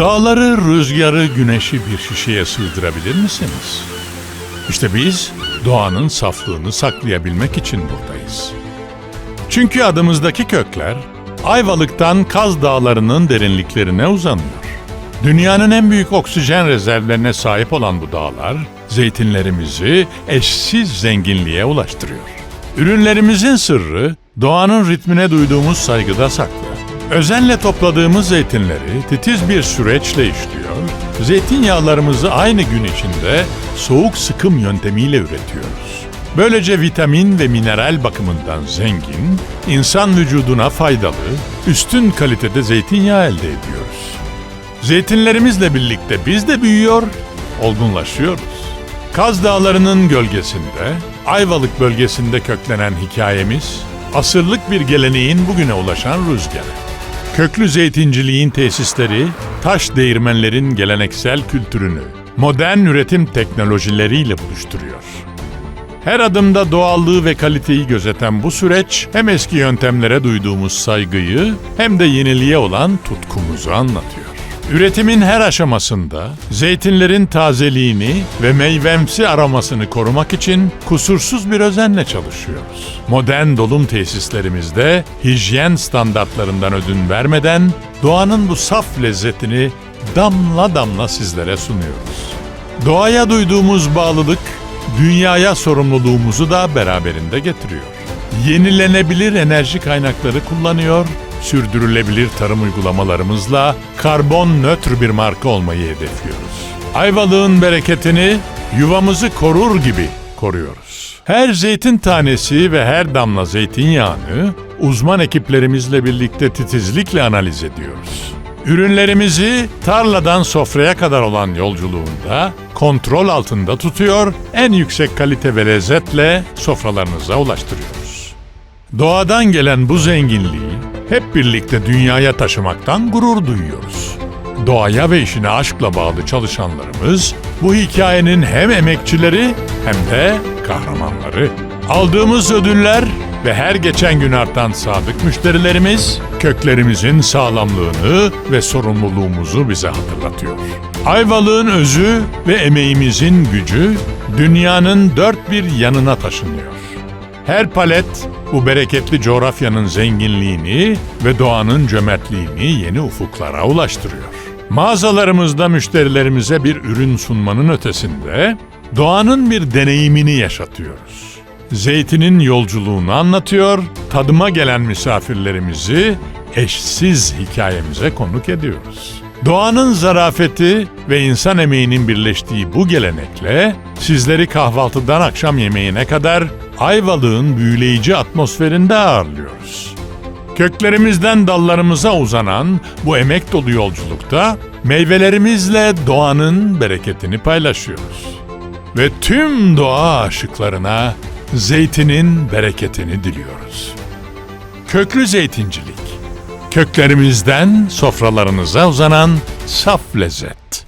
Dağları, rüzgarı, güneşi bir şişeye sığdırabilir misiniz? İşte biz doğanın saflığını saklayabilmek için buradayız. Çünkü adımızdaki kökler Ayvalık'tan Kaz Dağları'nın derinliklerine uzanıyor. Dünyanın en büyük oksijen rezervlerine sahip olan bu dağlar zeytinlerimizi eşsiz zenginliğe ulaştırıyor. Ürünlerimizin sırrı doğanın ritmine duyduğumuz saygıda saklı. Özenle topladığımız zeytinleri titiz bir süreçle işliyor, zeytinyağlarımızı aynı gün içinde soğuk sıkım yöntemiyle üretiyoruz. Böylece vitamin ve mineral bakımından zengin, insan vücuduna faydalı, üstün kalitede zeytinyağı elde ediyoruz. Zeytinlerimizle birlikte biz de büyüyor, olgunlaşıyoruz. Kaz Dağları'nın gölgesinde, Ayvalık bölgesinde köklenen hikayemiz, asırlık bir geleneğin bugüne ulaşan rüzgarı. Köklü zeytinciliğin tesisleri, taş değirmenlerin geleneksel kültürünü, modern üretim teknolojileriyle buluşturuyor. Her adımda doğallığı ve kaliteyi gözeten bu süreç hem eski yöntemlere duyduğumuz saygıyı hem de yeniliğe olan tutkumuzu anlatıyor. Üretimin her aşamasında zeytinlerin tazeliğini ve meyvemsi aromasını korumak için kusursuz bir özenle çalışıyoruz. Modern dolum tesislerimizde hijyen standartlarından ödün vermeden doğanın bu saf lezzetini damla damla sizlere sunuyoruz. Doğaya duyduğumuz bağlılık dünyaya sorumluluğumuzu da beraberinde getiriyor. Yenilenebilir enerji kaynakları kullanıyor, sürdürülebilir tarım uygulamalarımızla karbon nötr bir marka olmayı hedefliyoruz. Ayvalık'ın bereketini yuvamızı korur gibi koruyoruz. Her zeytin tanesi ve her damla zeytinyağını uzman ekiplerimizle birlikte titizlikle analiz ediyoruz. Ürünlerimizi tarladan sofraya kadar olan yolculuğunda kontrol altında tutuyor, en yüksek kalite ve lezzetle sofralarınıza ulaştırıyoruz. Doğadan gelen bu zenginliği hep birlikte dünyaya taşımaktan gurur duyuyoruz. Doğaya ve işine aşkla bağlı çalışanlarımız bu hikayenin hem emekçileri hem de kahramanları. Aldığımız ödüller ve her geçen gün artan sadık müşterilerimiz köklerimizin sağlamlığını ve sorumluluğumuzu bize hatırlatıyor. Ayvalık'ın özü ve emeğimizin gücü dünyanın dört bir yanına taşınıyor. Her palet bu bereketli coğrafyanın zenginliğini ve doğanın cömertliğini yeni ufuklara ulaştırıyor. Mağazalarımızda müşterilerimize bir ürün sunmanın ötesinde doğanın bir deneyimini yaşatıyoruz. Zeytinin yolculuğunu anlatıyor, tadıma gelen misafirlerimizi eşsiz hikayemize konuk ediyoruz. Doğanın zarafeti ve insan emeğinin birleştiği bu gelenekle sizleri kahvaltıdan akşam yemeğine kadar Ayvalık'ın büyüleyici atmosferinde ağırlıyoruz. Köklerimizden dallarımıza uzanan bu emek dolu yolculukta meyvelerimizle doğanın bereketini paylaşıyoruz. Ve tüm doğa aşıklarına zeytinin bereketini diliyoruz. Köklü zeytincilik. Köklerimizden sofralarınıza uzanan saf lezzet.